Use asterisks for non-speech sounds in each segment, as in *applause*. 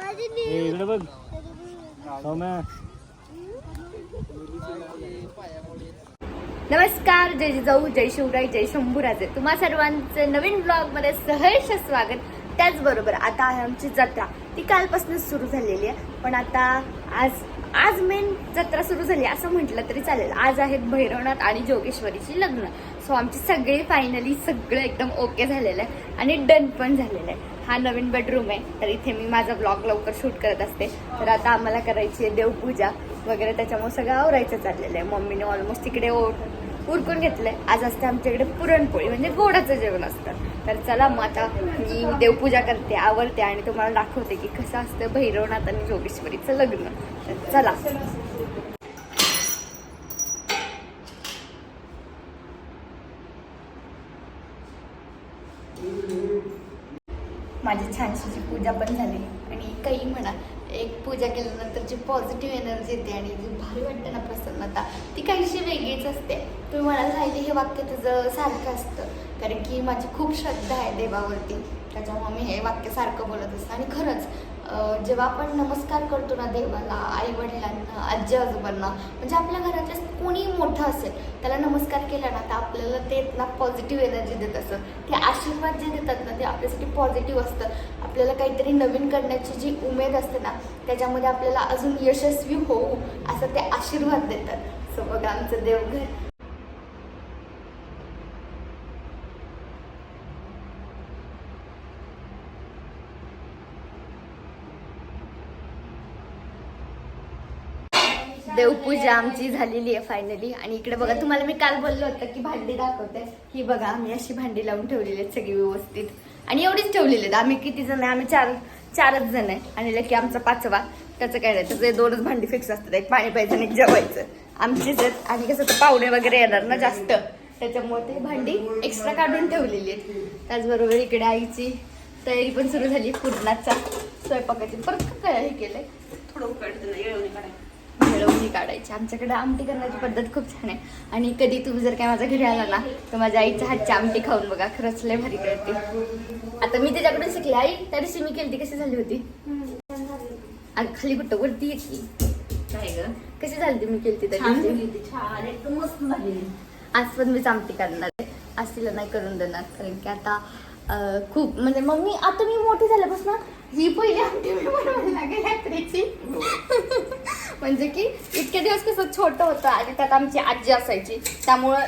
इकडे बघ. सौम्या. नमस्कार जय जिजाऊ जय शिवराय जय शंभूराजे. तुम्हा सर्वांचं नवीन ब्लॉगमध्ये सहर्ष स्वागत. त्याचबरोबर आता आहे आमची जत्रा. ती कालपासूनच सुरू झालेली आहे. पण आता आज आज मेन जत्रा सुरू झाली असं म्हटलं तरी चालेल. आज आहेत भैरवनाथ आणि जोगेश्वरीची लग्न. सो आमची सगळी फायनली सगळं एकदम ओके झालेलं आहे. आणि डन पण झालेलं आहे. हा नवीन बेडरूम आहे. तर इथे मी माझा ब्लॉग लवकर शूट करत असते. तर आता आम्हाला करायची आहे देवपूजा वगैरे त्याच्यामुळे सगळं आवरायचं चाललेलं आहे. मम्मीने ऑलमोस्ट तिकडे ओट उरकून घेतलंय. आज असते आमच्याकडे पुरणपोळी म्हणजे गोडाचं जेवण असतं. तर चला मग आता मी देवपूजा करते आवडते आणि तुम्हाला दाखवते की कसं असतं भैरवनाथ आणि जोगेश्वरीचं लग्न. तर चला. माझी छानशीची पूजा पण झाली. आणि काही म्हणा एक पूजा केल्यानंतर जी पॉझिटिव्ह एनर्जी येते आणि जी भारी वाटते ना प्रसन्नता ती काहीशी वेगळीच असते. तुम्ही म्हणाल राहिली हे वाक्य तुझं सारखं असतं. कारण की माझी खूप श्रद्धा आहे देवावरती. त्याच्यामुळे मी हे वाक्य सारखं बोलत असतं. आणि खरंच जेव्हा आपण नमस्कार करतो ना देवाला आईवडिलांना आजी आजोबांना म्हणजे आपल्या घरातले कोणी मोठं असेल त्याला नमस्कार केला ना तर आपल्याला ते ना पॉझिटिव्ह एनर्जी देत असतं. ते आशीर्वाद जे देतात ना ते आपल्यासाठी पॉझिटिव्ह असतं. आपल्याला काहीतरी नवीन करण्याची जी उमेद असते ना त्याच्यामध्ये आपल्याला अजून यशस्वी होऊ असं ते आशीर्वाद देतात. सो बघा आमचं देवघर देवपूजा आमची झालेली आहे फायनली आणि इकडे बघा तुम्हाला मी काल बोललो होतं की भांडी दाखवते. ही बघा आम्ही अशी भांडी लावून ठेवलेली आहेत सगळी व्यवस्थित. आणि एवढीच ठेवलेली आहेत. आम्ही किती जण आहे? आम्ही चार चारच जण आहे. आणि लकी आमचा पाचवा. त्याचं काय नाही त्याचे दोनच भांडी फिक्स असतात एक पाणी प्यायचं आणि एक जेवायचं. आमचीच आहेत. आणि कसं तर पाहुणे वगैरे येणार ना जास्त. त्याच्यामुळे ते भांडी एक्स्ट्रा काढून ठेवलेली आहेत. त्याचबरोबर इकडे आईची तयारी पण सुरू झाली. पूर्णाचा स्वयंपाकाची. परत काय हे केलंय? थोडं उकडतं ना येळवणी काढायला. मिळवणी काढायची. आमच्याकडे आमटी करण्याची पद्धत खूप छान आहे. आणि कधी तुम्ही जर काय माझ्या घरी आला ना तर माझ्या आईच्या हातची आमटी खाऊन बघा. खरंच लय भारी करते. आता मी त्याच्याकडून शिकले. आई त्या दिवशी मी केली कशी झाली होती? आणि खाली कुठं? वरती येते. काय ग? कशी झाली होती मी केली ती आज पण मीच आमटी करणार आहे. आज तिला नाही करून देणार. कारण की आता खूप म्हणजे मम्मी आता मी मोठी झाल्यापासून ही पहिली आमटी मी बनवायला लागेल यात्रेची. म्हणजे की इतके दिवस कसं छोटं होतं आणि त्यात आमची आजी असायची. त्यामुळं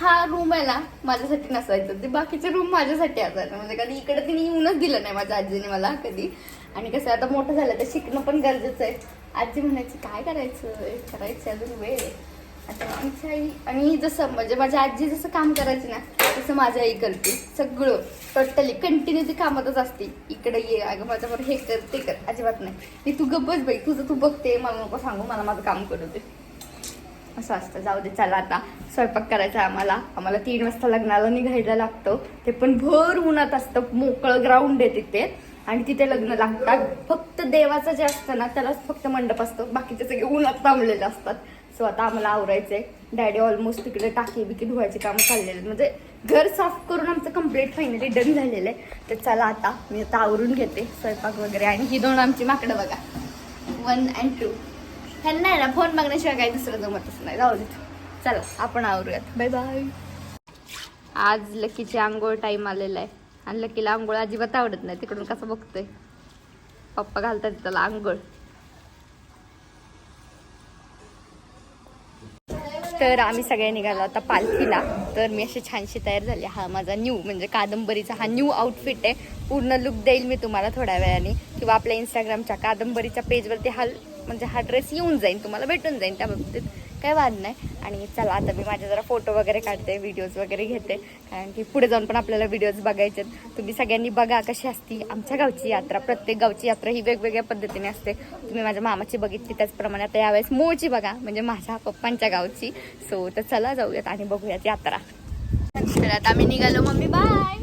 हा रूम आहे ना माझ्यासाठी नसायचं. ते बाकीचे रूम माझ्यासाठी असायचं. म्हणजे कधी इकडे तिने येऊनच दिलं नाही माझ्या आजीने मला कधी. आणि कसं आता मोठं झालं तर शिकणं पण गरजेचं आहे. आजी म्हणायची काय करायचं? करायचं अजून वेळ आहे. आता आमची आई आणि जसं म्हणजे माझ्या आजी जसं काम करायची ना तसं माझी आई करते. सगळं टोटली कंटिन्यू ती कामातच असते. इकडे ये अगं माझ्याबरोबर हे कर ते कर. अजिबात नाही. मी तू गप्पच बाई. तुझं तू बघते. मला नको सांगू. मला माझं काम करू दे. असं असतं. जाऊ दे चला आता. स्वयंपाक करायचा आम्हाला. आम्हाला तीन वाजता लग्नाला निघायला लागतं. ते पण भर उन्हात असतं. मोकळं ग्राउंड आहे तिथे. आणि तिथे लग्न लागतात. फक्त देवाचं जे असतं ना त्यालाच फक्त मंडप असतो. बाकीचे सगळे उन्हात थांबलेले असतात. स्वतः आता आम्हाला आवरायचंय. डॅडी ऑलमोस्ट तिकडे टाकी बिकी धुवायची कामं चाललेले आहेत. म्हणजे घर साफ करून आमचं कंप्लीट फायनली डन झालेलं आहे. तर चला आता मी आता आवरून घेते स्वयंपाक वगैरे. आणि ही दोन आमची माकडं बघा. वन अँड टू ह्यांना आहे ना फोन मागण्याशिवाय काही दुसरं जमतच नाही. जाऊ दे. चला आपण आवरूयात. बाय बाय आज लकीची आंघोळ टाईम आलेला आहे. आणि लकीला आंघोळ अजिबात आवडत नाही. तिकडून कसं बघतोय? पप्पा घालतात त्याला आंघोळ. तर आम्ही सगळे निघालो आता पालखीला. तर मी अशी छानशी तयार झाली. हा माझा न्यू म्हणजे कादंबरीचा हा न्यू आउटफिट आहे. पूर्ण लुक देईल मी तुम्हाला थोड्या वेळाने. किंवा आपल्या इंस्टाग्रामच्या कादंबरीच्या पेजवरती हा म्हणजे हा ड्रेस येऊन जाईल तुम्हाला भेटून जाईल त्या बाबतीत. काय वाद नाही. आणि चला आता मी माझे जरा फोटो वगैरे काढते व्हिडिओज वगैरे घेते. कारण की पुढे जाऊन पण आपल्याला व्हिडिओज बघायचे आहेत. तुम्ही सगळ्यांनी बघा कशी असती आमच्या गावची यात्रा. प्रत्येक गावची यात्रा ही वेगवेगळ्या पद्धतीने असते. तुम्ही माझ्या मामाची बघितली त्याचप्रमाणे आता यावेळेस मूळची बघा म्हणजे माझ्या पप्पांच्या गावची. सो तर चला जाऊयात आणि बघूयात यात्रा. तर आता आम्ही निघालो मम्मी बाय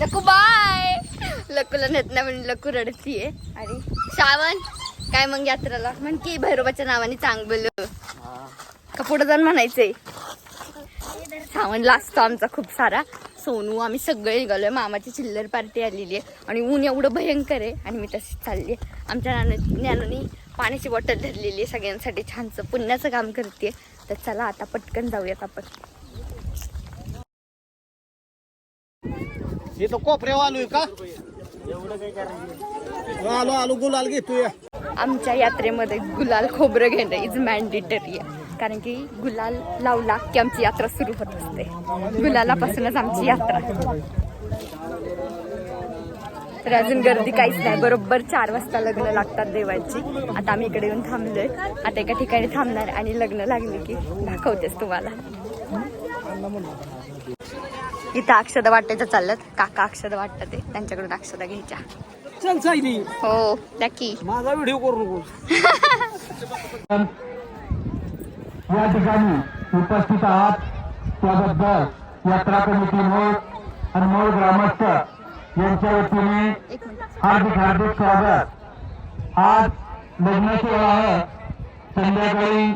लकू बाय लकूला नेत नाही म्हणून लकू रडतीये. आणि श्रावण काय मग यात्रेला? म्हण की भैरोबाच्या नावाने चांग का पुढे जाऊन म्हणायचंय? श्रावण लागतो आमचा खूप सारा. सोनू आम्ही सगळे निघालोय. मामाची चिल्लर पार्टी आलेली आहे. आणि ऊन एवढं भयंकर आहे. आणि मी तशीच चालली आहे. आमच्या नाना ज्ञानोनी पाण्याची बॉटल धरलेली आहे सगळ्यांसाठी. छानसं पुण्याचं काम करते तर चला आता पटकन जाऊयात आपण. आलोय का? आलो आलो. गुलाल घेतोय. आमच्या यात्रेमध्ये गुलाल खोबरं घेणं इज मॅन्डेटरी आहे. कारण की गुलाल लावला की आमची यात्रा सुरू होत असते. गुलालापासूनच आमची यात्रा. तर अजून गर्दी काहीच नाही. बरोबर चार वाजता लग्न लागतात देवाची. आता आम्ही इकडे येऊन थांबलोय. आता एका ठिकाणी थांबणार आणि लग्न लागले की दाखवतेस तुम्हाला. इथं अक्षदा वाटायचं चाललं काका अक्षदा वाटतात ते. त्यांच्याकडून अक्षदा घ्यायच्या. चल हो नक्की. माझा व्हिडिओ करू नको. *laughs* या ठिकाणी उपस्थित आहात. त्याबद्दल यात्रा कमिटी मोळ आणि मोळ ग्रामस्थ यांच्या वतीने हार्दिक हार्दिक स्वागत. आज लग्नाची वेळ आहे. संध्याकाळी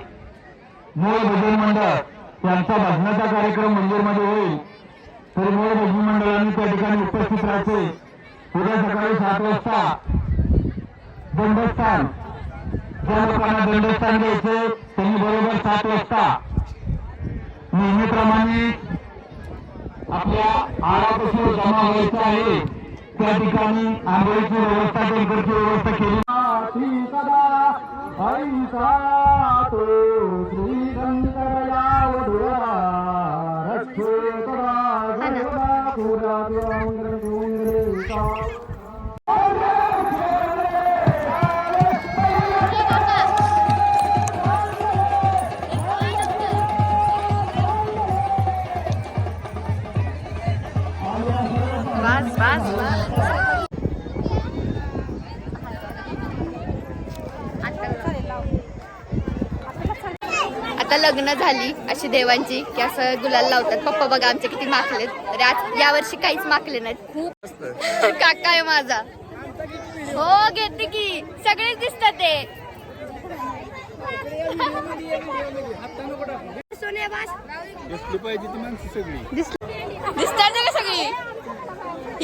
मूळ भजन मंडळ यांचा भजनाचा कार्यक्रम मंदिरमध्ये होईल. तरी मूळ भजन मंडळांनी त्या ठिकाणी उपस्थित राहायचे. उद्या सकाळी सात वाजता दंडस्थान ज्या लोकांना दंडस्थान द्यायचे त्यांनी बरोबर सात वाजता नेहमीप्रमाणे आपल्या आरापासून जमा व्हायचं आहे. त्या ठिकाणी आंघोळीची व्यवस्था टेंकरची व्यवस्था केली. आठी आता लग्न झाली अशी देवांची की असं गुलाल लावतात. पप्पा बघा आमचे किती माखलेत तर आज यावर्षी काहीच माखले नाहीत. खूप काका आहे माझा. हो घेते की. सगळेच दिसतात ते. दिस- दिसतात का सगळी?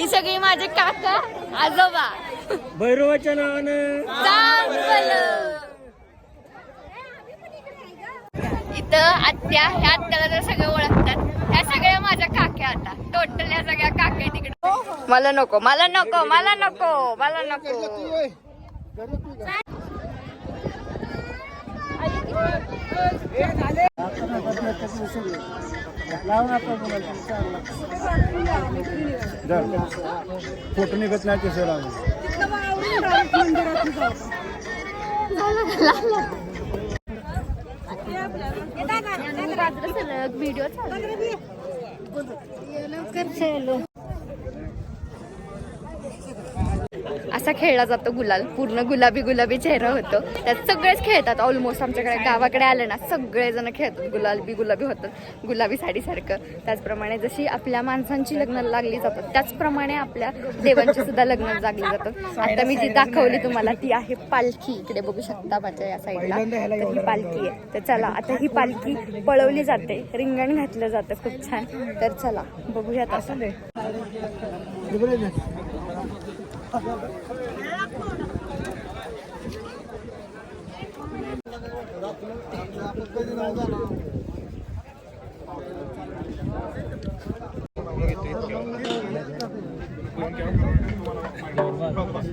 ही सगळी माझे काका आजोबा. भैरवाच्या नावानं. इथं आत्या ह्या आत्याला तर सगळे ओळखतात. ह्या सगळ्या माझ्या काक्या आता. टोटल ह्या सगळ्या काक्या तिकडे मला नको मला नको मला नको मला नको. लावून फोटो निघत नाही ते सलग व्हिडिओ असा खेळला जातो गुलाल. पूर्ण गुलाबी गुलाबी चेहरा होतो. त्यात सगळेच खेळतात. ऑलमोस्ट आमच्याकडे गावाकडे आले ना सगळेजण खेळतात. गुलाबी गुलाबी होतात. गुलाबी साडीसारखं. त्याचप्रमाणे जशी आपल्या माणसांची लग्न लागली जातात त्याचप्रमाणे आपल्या देवांची सुद्धा लग्न लागली जातात. आता मी जी दाखवली तुम्हाला. ती आहे पालखी. इकडे बघू शकता माझ्या या साईडला. तर ही पालखी आहे. तर चला आता ही पालखी पळवली जाते. रिंगण घातलं जातं खूप छान. तर चला बघूयात असं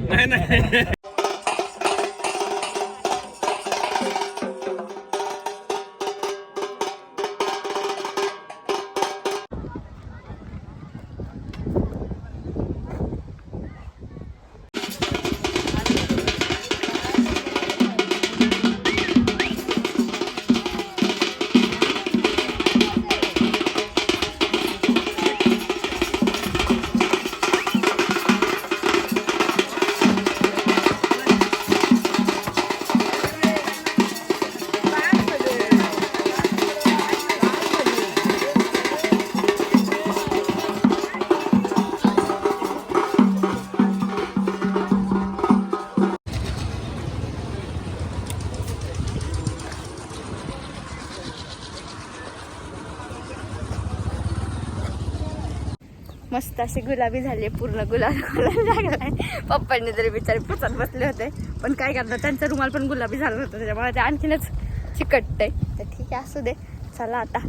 नाही नाही मस्त असे गुलाबी झाले पूर्ण गुलाब गुलाब लागलाय. पप्पांनी तरी बिचारे पुसत बसले होते पण काय करणार त्यांचा रुमाल पण गुलाबी झाला होता त्याच्यामुळे ते आणखीनच चिकटतंय. तर ठीक आहे असू दे. चला आता.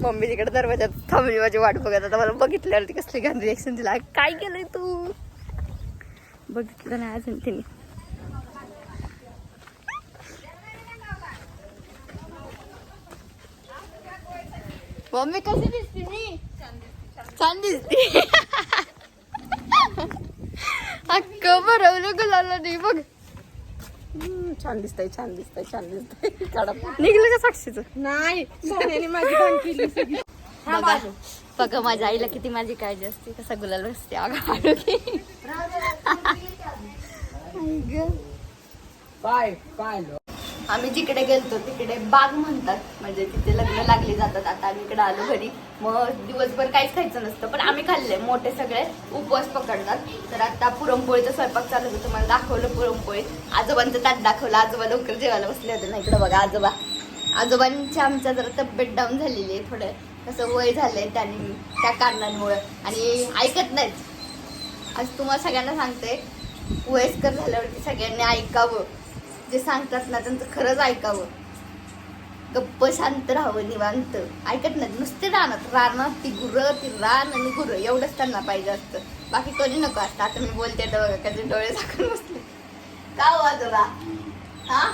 मम्मी तिकडे दरवाजात थांबली माझी वाट बघत आता मला बघितल्यावरती कसली गांधी रिएक्शन दिला. काय केलंय तू? बघितलं नाही अजून तिने. मम्मी कशी दिसते मी छान दिसते अक्क भरवलं गुलाला नाही बघ छान दिसतंय छान दिसतंय छान दिसतंय काढा निघलं का साक्षीच नाही सोन्याने माझी भांग केली सगळी बघा बघा माझ्या आईला किती माझी काळजी असते कसा गुलाल बसते अगं की आई गं. आम्ही जिकडे गेलतो तिकडे बाग म्हणतात. म्हणजे तिथे लग्न लागली जातात. आता आम्ही इकडे आलो घरी. मग दिवसभर काहीच खायचं नसतं पण आम्ही खाल्ले. मोठे सगळे उपवास पकडतात. तर आता पुरणपोळीचा स्वयंपाक चालू होतो तुम्हाला दाखवलं पुरणपोळी. आजोबांचं ताट दाखवलं. आजोबा लवकर जेवायला बसले होते ना इकडे बघा आजोबा. आजोबांच्या आमच्या जरा तब्येत डाऊन झालेली आहे थोडं. कसं वय झालंय त्याने त्या कारणांमुळे. आणि ऐकत नाहीत. आज तुम्हाला सगळ्यांना सांगते वयस्कर झाल्यावरती सगळ्यांनी ऐकावं. जे सांगतात ना त्यांचं खरंच ऐकावं. गप्प शांत राहावं निवांत. ऐकत नाहीत. नुसते राहणार राहणार ती गुरं ती रान आणि गुरं एवढंच त्यांना पाहिजे असतं. बाकी कोणी नको असतं. आता मी बोलते तर बघा कधी डोळे झाकून बसले. का हो आजोबा? हा?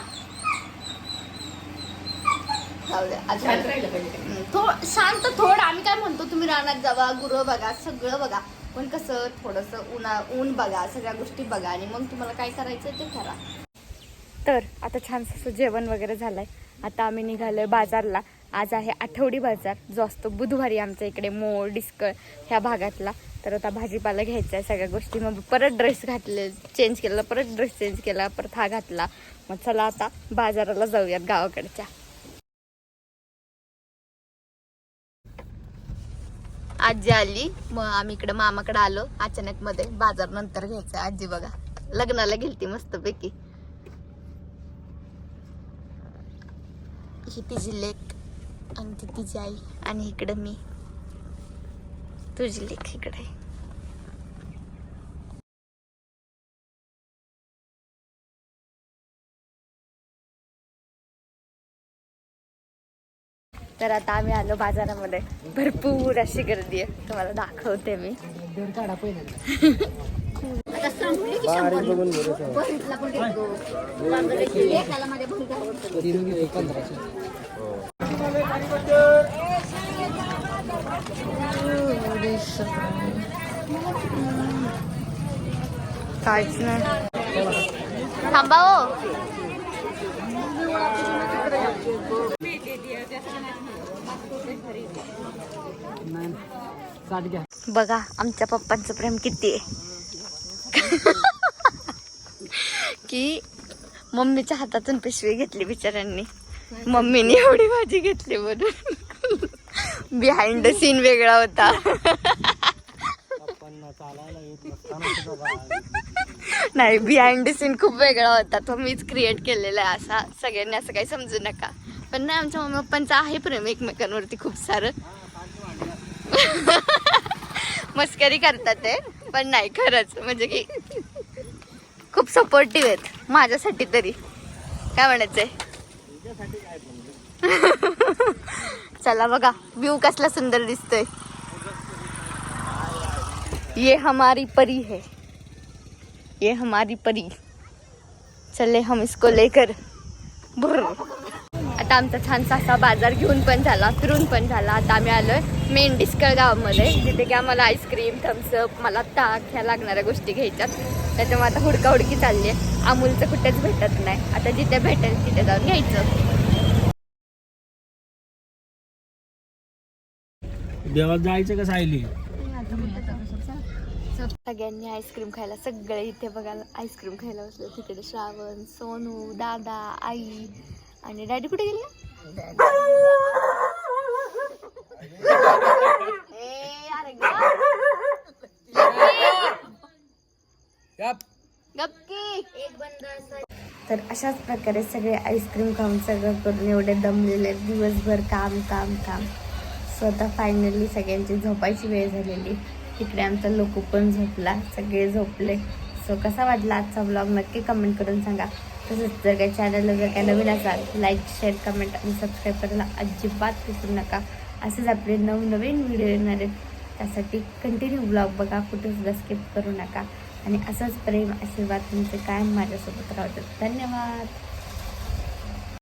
हम्म, थोड शांत थोड. आम्ही काय म्हणतो तुम्ही रानात जावा गुरं बघा सगळं बघा. पण कसं थोडंसं उन्हा ऊन बघा सगळ्या गोष्टी बघा. आणि मग तुम्हाला काय करायचं ते करा. तर आता छान असं जेवण वगैरे झालंय. आता आम्ही निघालोय बाजारला. आज आहे आठवडी बाजार. जो असतो बुधवारी आमच्या इकडे मोळ डिस्कळ ह्या भागातला. तर आता भाजीपाला घ्यायचा आहे सगळ्या गोष्टी. मग परत ड्रेस घातले चेंज केला परत ड्रेस चेंज केला परत हा घातला. मग चला आता बाजाराला जाऊयात गावाकडच्या. आजी आली. मग आम्ही इकडे मामाकडे आलो. अचानक मध्ये बाजार नंतर घ्यायचा आजी बघा. लग्नाला गेलती मस्त पैकी ही तिची लेक आणि ती तिची आई आणि इकडे मी. तुझी लेक इकडे. तर आता आम्ही आलो बाजारामध्ये. भरपूर अशी गर्दी आहे. तुम्हाला दाखवते मी. *laughs* आता संपली की शंभर. बघितला पण घेतो. एकाला माझ्या बहिणीला आवडतो. काहीच नाही. थांबा हो. बघा आमच्या पप्पांचं प्रेम किती आहे. *laughs* की मम्मीच्या हातातून पिशवी घेतली बिचाऱ्यांनी. मम्मीने एवढी भाजी घेतली म्हणून. बिहाइंड द सीन वेगळा होता. नाही बिहाइंड द सीन खूप वेगळा होता. तो मीच क्रिएट केलेला आहे असा. सगळ्यांनी असं काही समजू नका. पण नाही आमच्या मम्मी पप्पांचं आहे प्रेम एकमेकांवरती खूप सारं. मस्करी करतात ते. पण नाही खरंच. म्हणजे की खूप सपोर्टिव्ह आहेत. माझ्यासाठी तरी. काय म्हणायचंय? *laughs* चला बघा व्ह्यू कसला सुंदर दिसतोय. ये हमारी परी है. ये हमारी परी. चले हम इसको लेकर. बुर्र. आता आमचा छानसा असा बाजार घेऊन पण झाला फिरून पण झाला. आता आम्ही आलोय मेन डिस्कळ गावामध्ये जिथे की आम्हाला आईस्क्रीम थम्सअप मला ताक ह्या लागणाऱ्या गोष्टी घ्यायच्यात. त्याच्यामुळे आता हुडका हुडकी चालली आहे अमूलचं कुठेच भेटत नाही. आता जिथे भेटेल तिथे जाऊन घ्यायचं. देवात जायचं का सायली? सगळ्यांनी आईस्क्रीम खायला सगळे इथे बघायला आईस्क्रीम खायला बसले. तिकडे श्रावण सोनू दादा आई आणि डॅडी कुठे गेले? ए, अरे गप. गप्पी. तर अशाच प्रकारे सगळे आईस्क्रीम खाऊन सगळं करून एवढे दमलेले आहेत. दिवसभर काम काम काम. स्वतः फायनली सगळ्यांची झोपायची वेळ झालेली. इकडे आमचा लोक पण झोपला. सगळे झोपले. सो कसा वाटला आजचा ब्लॉग नक्की कमेंट करून सांगा. तसंच जर काही चॅनलला जर काही नवीन असाल लाईक शेअर कमेंट आणि सबस्क्राईब करायला अजिबात विसरू नका. असेच आपले नवनवीन व्हिडिओ येणार आहेत. त्यासाठी कंटिन्यू ब्लॉग बघा कुठेसुद्धा स्किप करू नका. आणि असंच प्रेम आशीर्वाद तुमचे कायम माझ्यासोबत राहतात धन्यवाद!